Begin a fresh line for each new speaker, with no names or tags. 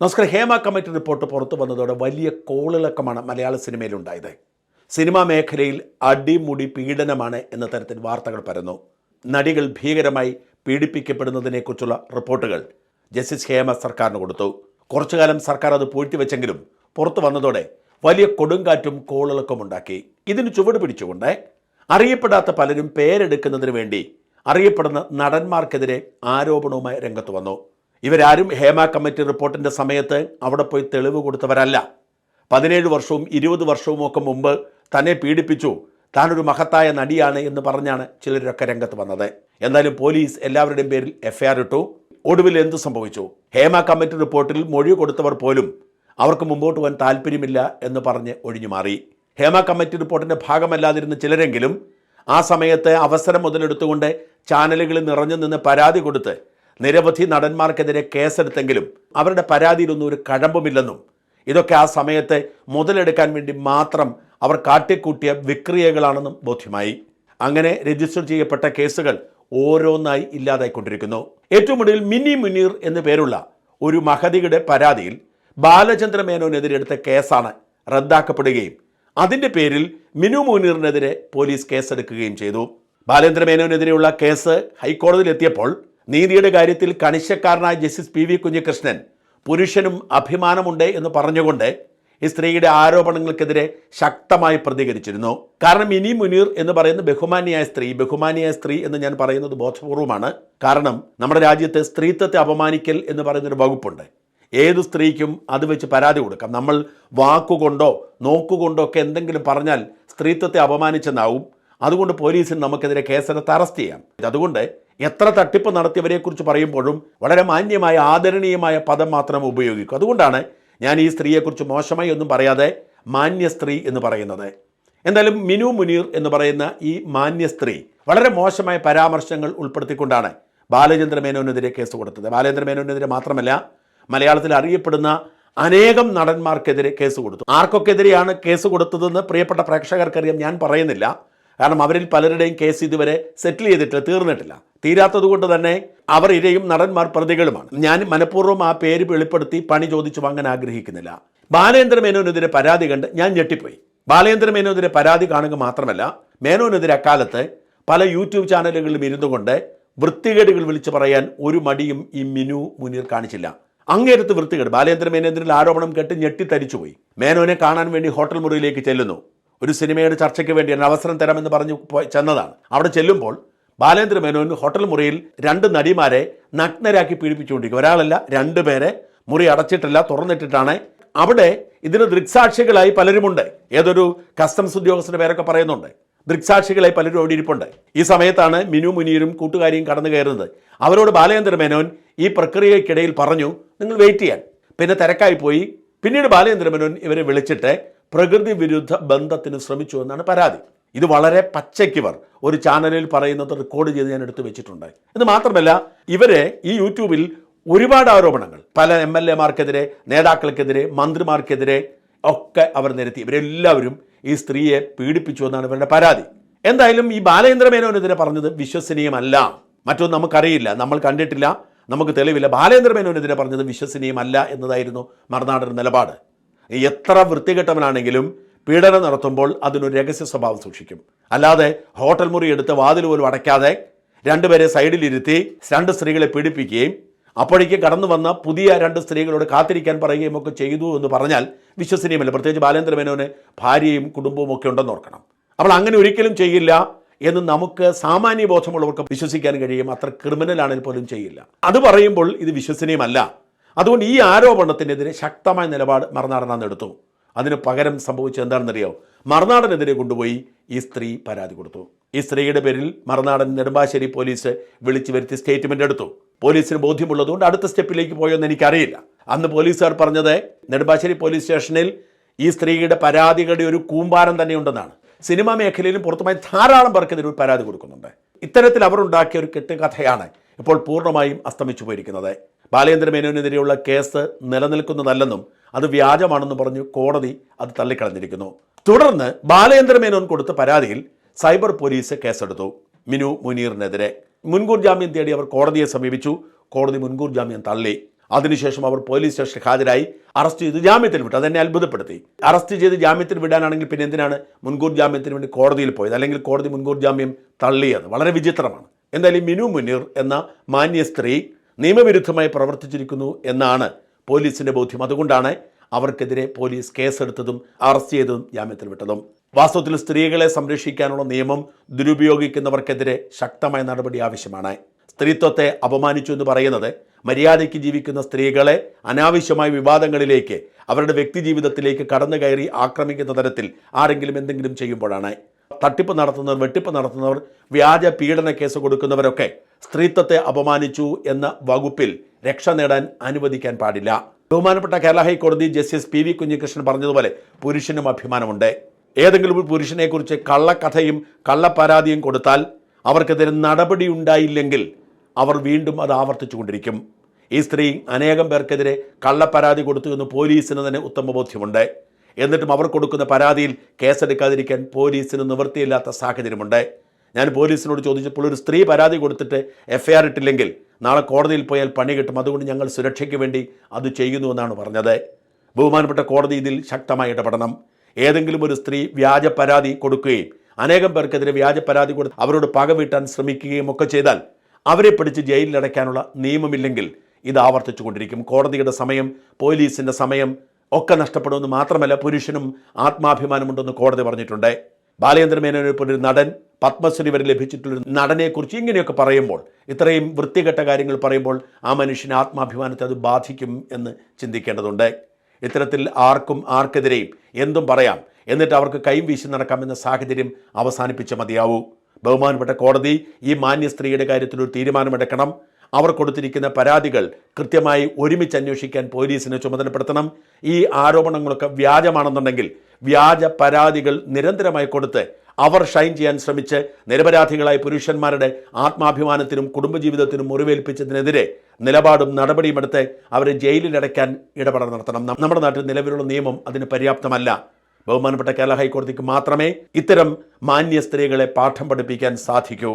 നമസ്കാരം Hema committee report പുറത്തു വന്നതോടെ വലിയ കോളിളക്കമാണ് മലയാള സിനിമയിലുണ്ടായത്. സിനിമാ മേഖലയിൽ അടിമുടി പീഡനമാണ് എന്ന തരത്തിൽ വാർത്തകൾ പരന്നു. നടികൾ ഭീകരമായി പീഡിപ്പിക്കപ്പെടുന്നതിനെക്കുറിച്ചുള്ള റിപ്പോർട്ടുകൾ ജസ്റ്റിസ് ഹേമ സർക്കാരിന് കൊടുത്തു. കുറച്ചു കാലം സർക്കാർ അത് പൂഴ്ത്തിവെച്ചെങ്കിലും പുറത്തു വന്നതോടെ വലിയ കൊടുങ്കാറ്റും കോളിളക്കവും ഉണ്ടാക്കി. ഇതിന് ചുവട് പിടിച്ചുകൊണ്ട് അറിയപ്പെടാത്ത പലരും പേരെടുക്കുന്നതിന് വേണ്ടി അറിയപ്പെടുന്ന നടന്മാർക്കെതിരെ ആരോപണവുമായി രംഗത്ത് വന്നു. ഇവരാരും ഹേമ കമ്മിറ്റി റിപ്പോർട്ടിന്റെ സമയത്ത് അവിടെ പോയി തെളിവ് കൊടുത്തവരല്ല. പതിനേഴ് വർഷവും ഇരുപത് വർഷവും ഒക്കെ മുമ്പ് തന്നെ പീഡിപ്പിച്ചു. താനൊരു മഹത്തായ നടിയാണ് എന്ന് പറഞ്ഞാണ് ചിലരൊക്കെ രംഗത്ത് വന്നത്. എന്തായാലും പോലീസ് എല്ലാവരുടെയും പേരിൽ എഫ്ഐആർ ഇട്ടു. ഒടുവിൽ എന്ത് സംഭവിച്ചു? ഹേമ കമ്മിറ്റി റിപ്പോർട്ടിൽ മൊഴി കൊടുത്തവർ പോലും അവർക്ക് മുമ്പോട്ട് പോകാൻ താല്പര്യമില്ല എന്ന് പറഞ്ഞ് ഒഴിഞ്ഞു മാറി. ഹേമ കമ്മിറ്റി റിപ്പോർട്ടിന്റെ ഭാഗമല്ലാതിരുന്ന ചിലരെങ്കിലും ആ സമയത്ത് അവസരം മുതലെടുത്തുകൊണ്ട് ചാനലുകളിൽ നിറഞ്ഞു നിന്ന് പരാതി കൊടുത്ത് നിരവധി നടന്മാർക്കെതിരെ കേസെടുത്തെങ്കിലും അവരുടെ പരാതിയിലൊന്നും ഒരു കഴമ്പുമില്ലെന്നും ഇതൊക്കെ ആ സമയത്ത് മുതലെടുക്കാൻ വേണ്ടി മാത്രം അവർ കാട്ടിക്കൂട്ടിയ വിക്രിയകളാണെന്നും ബോധ്യമായി. അങ്ങനെ രജിസ്റ്റർ ചെയ്യപ്പെട്ട കേസുകൾ ഓരോന്നായി ഇല്ലാതായിക്കൊണ്ടിരിക്കുന്നു. ഏറ്റവും ഒടുവിൽ മിനി മുനീർ എന്നു പേരുള്ള ഒരു മഹതിയുടെ പരാതിയിൽ ബാലചന്ദ്ര മേനോനെതിരെ എടുത്ത കേസാണ് റദ്ദാക്കപ്പെടുകയും അതിന്റെ പേരിൽ മിനു മുനീറിനെതിരെ പോലീസ് കേസെടുക്കുകയും ചെയ്തു. ബാലേന്ദ്ര മേനോനെതിരെയുള്ള കേസ് ഹൈക്കോടതിയിലെത്തിയപ്പോൾ നീതിയുടെ കാര്യത്തിൽ കണിശക്കാരനായ ജസ്റ്റിസ് പി വി കുഞ്ഞികൃഷ്ണൻ പുരുഷനും അഭിമാനമുണ്ട് എന്ന് പറഞ്ഞുകൊണ്ട് ഈ സ്ത്രീയുടെ ആരോപണങ്ങൾക്കെതിരെ ശക്തമായി പ്രതികരിച്ചിരുന്നു. കാരണം ഇനി മുനീർ എന്ന് പറയുന്ന ബഹുമാനിയായ സ്ത്രീ ബഹുമാനിയായ സ്ത്രീ എന്ന് ഞാൻ പറയുന്നത് ബോധപൂർവമാണ്. കാരണം നമ്മുടെ രാജ്യത്ത് സ്ത്രീത്വത്തെ അപമാനിക്കൽ എന്ന് പറയുന്നൊരു വകുപ്പുണ്ട്. ഏത് സ്ത്രീക്കും അത് വെച്ച് പരാതി കൊടുക്കാം. നമ്മൾ വാക്കുകൊണ്ടോ നോക്കുകൊണ്ടോ ഒക്കെ എന്തെങ്കിലും പറഞ്ഞാൽ സ്ത്രീത്വത്തെ അപമാനിച്ചെന്നാവും. അതുകൊണ്ട് പോലീസിന് നമുക്കെതിരെ കേസെടുത്ത് അറസ്റ്റ് ചെയ്യാം. അതുകൊണ്ട് എത്ര തട്ടിപ്പ് നടത്തിയവരെക്കുറിച്ച് പറയുമ്പോഴും വളരെ മാന്യമായ ആദരണീയമായ പദം മാത്രം ഉപയോഗിക്കും. അതുകൊണ്ടാണ് ഞാൻ ഈ സ്ത്രീയെക്കുറിച്ച് മോശമായി ഒന്നും പറയാതെ മാന്യ സ്ത്രീ എന്ന് പറയുന്നത്. എന്തായാലും മിനു മുനീർ എന്ന് പറയുന്ന ഈ മാന്യ സ്ത്രീ വളരെ മോശമായ പരാമർശങ്ങൾ ഉൾപ്പെടുത്തിക്കൊണ്ടാണ് ബാലചന്ദ്ര മേനോനെതിരെ കേസ് കൊടുത്തത്. ബാലചന്ദ്ര മേനോനെതിരെ മാത്രമല്ല മലയാളത്തിൽ അറിയപ്പെടുന്ന അനേകം നടന്മാർക്കെതിരെ കേസ് കൊടുത്തു. ആർക്കൊക്കെതിരെയാണ് കേസ് കൊടുത്തതെന്ന് പ്രിയപ്പെട്ട പ്രേക്ഷകർക്കറിയാം ഞാൻ പറയുന്നില്ല. കാരണം അവരിൽ പലരുടെയും കേസ് ഇതുവരെ സെറ്റിൽ ചെയ്തിട്ടില്ല തീർന്നിട്ടില്ല. തീരാത്തതുകൊണ്ട് തന്നെ അവർ ഇരയും നടന്മാർ പ്രതികളുമാണ്. ഞാൻ മനഃപൂർവം ആ പേര് വെളിപ്പെടുത്തി പണി ചോദിച്ചു വാങ്ങാൻ ആഗ്രഹിക്കുന്നില്ല. ബാലേന്ദ്ര മേനോനെതിരെ പരാതി കണ്ട് ഞാൻ ഞെട്ടിപ്പോയി. ബാലേന്ദ്ര മേനോനെതിരെ പരാതി കാണുക മാത്രമല്ല മേനോനെതിരെ അക്കാലത്ത് പല യൂട്യൂബ് ചാനലുകളിലും ഇരുന്നു കൊണ്ട് വൃത്തികേടുകൾ വിളിച്ചു പറയാൻ ഒരു മടിയും ഈ മിനു മുനീർ കാണിച്ചില്ല. അങ്ങേരത്ത് വൃത്തികേട്. ബാലേന്ദ്ര മേനോനെതിരെ ആരോപണം കേട്ട് ഞെട്ടിത്തരിച്ചുപോയി. മേനോനെ കാണാൻ വേണ്ടി ഹോട്ടൽ മുറിയിലേക്ക് ചെല്ലുന്നു. ഒരു സിനിമയുടെ ചർച്ചയ്ക്ക് വേണ്ടി എന്നെ അവസരം തരാമെന്ന് പറഞ്ഞ് ചെന്നതാണ്. അവിടെ ചെല്ലുമ്പോൾ ബാലേന്ദ്ര മേനോൻ ഹോട്ടൽ മുറിയിൽ രണ്ട് നടിമാരെ നഗ്നരാക്കി പീഡിപ്പിച്ചുകൊണ്ടിരിക്കും. ഒരാളല്ല രണ്ട് പേരെ മുറി അടച്ചിട്ടില്ല തുറന്നിട്ടിട്ടാണ്. അവിടെ ഇതിന് ദൃക്സാക്ഷികളായി പലരുമുണ്ട്. ഏതൊരു കസ്റ്റംസ് ഉദ്യോഗസ്ഥരുടെ പേരൊക്കെ പറയുന്നുണ്ട്. ദൃക്സാക്ഷികളായി പലരും അവിടെ ഇരിപ്പുണ്ട്. ഈ സമയത്താണ് മിനു മുനീരും കൂട്ടുകാരിയും കടന്നു കയറുന്നത്. അവരോട് ബാലേന്ദ്ര മേനോൻ ഈ പ്രക്രിയക്കിടയിൽ പറഞ്ഞു നിങ്ങൾ വെയിറ്റ് ചെയ്യാൻ. പിന്നെ തിരക്കായി പോയി. പിന്നീട് ബാലേന്ദ്ര മേനോൻ ഇവരെ വിളിച്ചിട്ട് പ്രകൃതി വിരുദ്ധ ബന്ധത്തിന് ശ്രമിച്ചു എന്നാണ് പരാതി. ഇത് വളരെ പച്ചയ്ക്കിവർ ഒരു ചാനലിൽ പറയുന്നത് റെക്കോർഡ് ചെയ്ത് ഞാൻ എടുത്തു വെച്ചിട്ടുണ്ട്. ഇത് മാത്രമല്ല ഇവരെ ഈ യൂട്യൂബിൽ ഒരുപാട് ആരോപണങ്ങൾ. പല എം എൽ എമാർക്കെതിരെ നേതാക്കൾക്കെതിരെ മന്ത്രിമാർക്കെതിരെ ഒക്കെ അവർ നിരത്തി. ഇവരെല്ലാവരും ഈ സ്ത്രീയെ പീഡിപ്പിച്ചു എന്നാണ് ഇവരുടെ പരാതി. എന്തായാലും ഈ ബാലേന്ദ്ര മേനോനെതിരെ പറഞ്ഞത് വിശ്വസനീയമല്ല. മറ്റൊന്നും നമുക്കറിയില്ല. നമ്മൾ കണ്ടിട്ടില്ല. നമുക്ക് തെളിവില്ല. ബാലേന്ദ്ര മേനോനെതിരെ പറഞ്ഞത് വിശ്വസനീയമല്ല എന്നതായിരുന്നു മറുനാടൻ നിലപാട്. എത്ര വൃത്തികെട്ടവനാണെങ്കിലും പീഡനം നടത്തുമ്പോൾ അതിനൊരു രഹസ്യ സ്വഭാവം സൂക്ഷിക്കും. അല്ലാതെ ഹോട്ടൽ മുറി എടുത്ത് വാതിൽ പോലും അടയ്ക്കാതെ രണ്ടുപേരെ സൈഡിലിരുത്തി രണ്ട് സ്ത്രീകളെ പീഡിപ്പിക്കുകയും അപ്പോഴേക്ക് കടന്നു വന്ന പുതിയ രണ്ട് സ്ത്രീകളോട് കാത്തിരിക്കാൻ പറയുകയും ഒക്കെ ചെയ്തു എന്ന് പറഞ്ഞാൽ വിശ്വസനീയമല്ല. പ്രത്യേകിച്ച് ബാലേന്ദ്ര മേനോന് ഭാര്യയും കുടുംബവും ഒക്കെ ഉണ്ടെന്ന് ഓർക്കണം. അപ്പോൾ അങ്ങനെ ഒരിക്കലും ചെയ്യില്ല എന്ന് നമുക്ക് സാമാന്യ ബോധമുള്ളവർക്ക് വിശ്വസിക്കാൻ കഴിയും. അത്ര ക്രിമിനൽ ആണെങ്കിൽ പോലും ചെയ്യില്ല. അത് പറയുമ്പോൾ ഇത് വിശ്വസനീയമല്ല. അതുകൊണ്ട് ഈ ആരോപണത്തിനെതിരെ ശക്തമായ നിലപാട് മറുനാടൻ എടുത്തു. അതിന് പകരം സംഭവിച്ചത് എന്താണെന്നറിയോ? മറുനാടനെതിരെ കൊണ്ടുപോയി ഈ സ്ത്രീ പരാതി കൊടുത്തു. ഈ സ്ത്രീയുടെ പേരിൽ മറുനാടൻ നെടുമ്പാശ്ശേരി പോലീസ് വിളിച്ചു വരുത്തി സ്റ്റേറ്റ്മെന്റ് എടുത്തു. പോലീസിന് ബോധ്യമുള്ളതുകൊണ്ട് അടുത്ത സ്റ്റെപ്പിലേക്ക് പോയോ എന്ന് എനിക്കറിയില്ല. അന്ന് പോലീസുകാർ പറഞ്ഞത് നെടുമ്പാശ്ശേരി പോലീസ് സ്റ്റേഷനിൽ ഈ സ്ത്രീയുടെ പരാതികളുടെ ഒരു കൂമ്പാരം തന്നെ ഉണ്ടെന്നാണ്. സിനിമാ മേഖലയിലും പുറത്തുമായി ധാരാളം പേർക്ക് ഒരു പരാതി കൊടുക്കുന്നുണ്ട്. ഇത്തരത്തിൽ അവർ ഉണ്ടാക്കിയ ഒരു കെട്ടുകഥയാണ് ഇപ്പോൾ പൂർണമായും അസ്തമിച്ചു പോയിരിക്കുന്നത്. ബാലേന്ദ്ര മേനോനെതിരെയുള്ള കേസ് നിലനിൽക്കുന്നതല്ലെന്നും അത് വ്യാജമാണെന്നും പറഞ്ഞു കോടതി അത് തള്ളിക്കളഞ്ഞിരിക്കുന്നു. തുടർന്ന് ബാലേന്ദ്ര മേനോൻ കൊടുത്ത പരാതിയിൽ സൈബർ പോലീസ് കേസെടുത്തു. മിനു മുനീറിനെതിരെ. മുൻകൂർ ജാമ്യം തേടി അവർ കോടതിയെ സമീപിച്ചു. കോടതി മുൻകൂർ ജാമ്യം തള്ളി. അതിനുശേഷം അവർ പോലീസ് സ്റ്റേഷനിൽ ഹാജരായി അറസ്റ്റ് ചെയ്ത് ജാമ്യത്തിൽ വിട്ടു. അതെന്നെ അത്ഭുതപ്പെടുത്തി. അറസ്റ്റ് ചെയ്ത് ജാമ്യത്തിൽ വിടാനാണെങ്കിൽ പിന്നെ എന്തിനാണ് മുൻകൂർ ജാമ്യത്തിന് വേണ്ടി കോടതിയിൽ പോയത്? അല്ലെങ്കിൽ കോടതി മുൻകൂർ ജാമ്യം തള്ളിയത്? വളരെ വിചിത്രമാണ്. എന്തായാലും മിനു മുനീർ എന്ന മാന്യ സ്ത്രീ നിയമവിരുദ്ധമായി പ്രവർത്തിച്ചിരിക്കുന്നു എന്നാണ് പോലീസിന്റെ ബോധ്യം. അതുകൊണ്ടാണ് അവർക്കെതിരെ പോലീസ് കേസെടുത്തതും അറസ്റ്റ് ചെയ്തതും ജാമ്യത്തിൽ വിട്ടതും. വാസ്തവത്തിൽ സ്ത്രീകളെ സംരക്ഷിക്കാനുള്ള നിയമം ദുരുപയോഗിക്കുന്നവർക്കെതിരെ ശക്തമായ നടപടി ആവശ്യമാണ്. സ്ത്രീത്വത്തെ അപമാനിച്ചു എന്ന് പറയുന്നത് മര്യാദയ്ക്ക് ജീവിക്കുന്ന സ്ത്രീകളെ അനാവശ്യമായ വിവാദങ്ങളിലേക്ക് അവരുടെ വ്യക്തിജീവിതത്തിലേക്ക് കടന്നു കയറി ആക്രമിക്കുന്ന തരത്തിൽ ആരെങ്കിലും എന്തെങ്കിലും ചെയ്യുമ്പോഴാണ്. തട്ടിപ്പ് നടത്തുന്നവർ വെട്ടിപ്പ് നടത്തുന്നവർ വ്യാജ പീഡന കേസ് കൊടുക്കുന്നവരൊക്കെ സ്ത്രീത്വത്തെ അപമാനിച്ചു എന്ന വകുപ്പിൽ രക്ഷ നേടാൻ അനുവദിക്കാൻ പാടില്ല. ബഹുമാനപ്പെട്ട കേരള ഹൈക്കോടതി ജസ്റ്റിസ് പി വി കുഞ്ഞികൃഷ്ണൻ പറഞ്ഞതുപോലെ പുരുഷനും അഭിമാനമുണ്ട്. ഏതെങ്കിലും ഒരു പുരുഷനെക്കുറിച്ച് കള്ളക്കഥയും കള്ളപ്പരാതിയും കൊടുത്താൽ അവർക്കെതിരെ നടപടി ഉണ്ടായില്ലെങ്കിൽ അവർ വീണ്ടും അത് ആവർത്തിച്ചു കൊണ്ടിരിക്കും ഈ സ്ത്രീ അനേകം പേർക്കെതിരെ കള്ളപ്പരാതി കൊടുത്തു എന്ന് പോലീസിന് തന്നെ ഉത്തമബോധ്യമുണ്ട് എന്നിട്ടും അവർ കൊടുക്കുന്ന പരാതിയിൽ കേസെടുക്കാതിരിക്കാൻ പോലീസിന് നിവൃത്തിയില്ലാത്ത സാഹചര്യമുണ്ട്. ഞാൻ പോലീസിനോട് ചോദിച്ചപ്പോൾ ഒരു സ്ത്രീ പരാതി കൊടുത്തിട്ട് എഫ് ഐ ആർ ഇട്ടില്ലെങ്കിൽ നാളെ കോടതിയിൽ പോയാൽ പണി കിട്ടും. അതുകൊണ്ട് ഞങ്ങൾ സുരക്ഷയ്ക്ക് വേണ്ടി അത് ചെയ്യുന്നു എന്നാണ് പറഞ്ഞത്. ബഹുമാനപ്പെട്ട കോടതി ഇതിൽ ശക്തമായി ഇടപെടണം ഏതെങ്കിലും ഒരു സ്ത്രീ വ്യാജ പരാതി കൊടുക്കുകയും അനേകം പേർക്കെതിരെ വ്യാജ പരാതി കൊടുത്ത് അവരോട് പക വീട്ടാൻ ശ്രമിക്കുകയും ഒക്കെ ചെയ്താൽ അവരെ പിടിച്ച് ജയിലിലടയ്ക്കാനുള്ള നിയമമില്ലെങ്കിൽ ഇത് ആവർത്തിച്ചു കൊണ്ടിരിക്കും. കോടതിയുടെ സമയം പോലീസിന്റെ സമയം ഒക്കെ നഷ്ടപ്പെടുമെന്ന് മാത്രമല്ല പുരുഷനും ആത്മാഭിമാനമുണ്ടെന്ന് കോടതി പറഞ്ഞിട്ടുണ്ട്. ബാലചന്ദ്രമേനോനെ പോലൊരു നടൻ പത്മശ്രീ വരെ ലഭിച്ചിട്ടുള്ളൊരു നടനെക്കുറിച്ച് ഇങ്ങനെയൊക്കെ പറയുമ്പോൾ ഇത്രയും വൃത്തികെട്ട കാര്യങ്ങൾ പറയുമ്പോൾ ആ മനുഷ്യന് ആത്മാഭിമാനത്തെ അത് ബാധിക്കും എന്ന് ചിന്തിക്കേണ്ടതുണ്ട്. ഇത്തരത്തിൽ ആർക്കും ആർക്കെതിരെയും എന്തും പറയാം എന്നിട്ട് അവർക്ക് കൈ വീശി നടക്കാമെന്ന സാഹചര്യം അവസാനിപ്പിച്ച മതിയാവൂ. ബഹുമാനപ്പെട്ട കോടതി ഈ മാന്യ സ്ത്രീയുടെ കാര്യത്തിൽ ഒരു തീരുമാനമെടുക്കണം. അവർ കൊടുത്തിരിക്കുന്ന പരാതികൾ കൃത്യമായി ഒരുമിച്ച് അന്വേഷിക്കാൻ പോലീസിനെ ചുമതലപ്പെടുത്തണം. ഈ ആരോപണങ്ങളൊക്കെ വ്യാജമാണെന്നുണ്ടെങ്കിൽ വ്യാജ പരാതികൾ നിരന്തരമായി കൊടുത്ത് അവർ ഷൈൻ ചെയ്യാൻ ശ്രമിച്ച് നിരപരാധികളായ പുരുഷന്മാരുടെ ആത്മാഭിമാനത്തിനും കുടുംബജീവിതത്തിനും മുറിവേൽപ്പിച്ചതിനെതിരെ നിലപാടും നടപടിയും എടുത്ത് അവരെ ജയിലിലടയ്ക്കാൻ ഇടപെടൽ നടത്തണം. നമ്മുടെ നാട്ടിൽ നിലവിലുള്ള നിയമം അതിന് പര്യാപ്തമല്ല. ബഹുമാനപ്പെട്ട കേരള ഹൈക്കോടതിക്ക് മാത്രമേ ഇത്തരം മാന്യ സ്ത്രീകളെ പാഠം പഠിപ്പിക്കാൻ സാധിക്കൂ.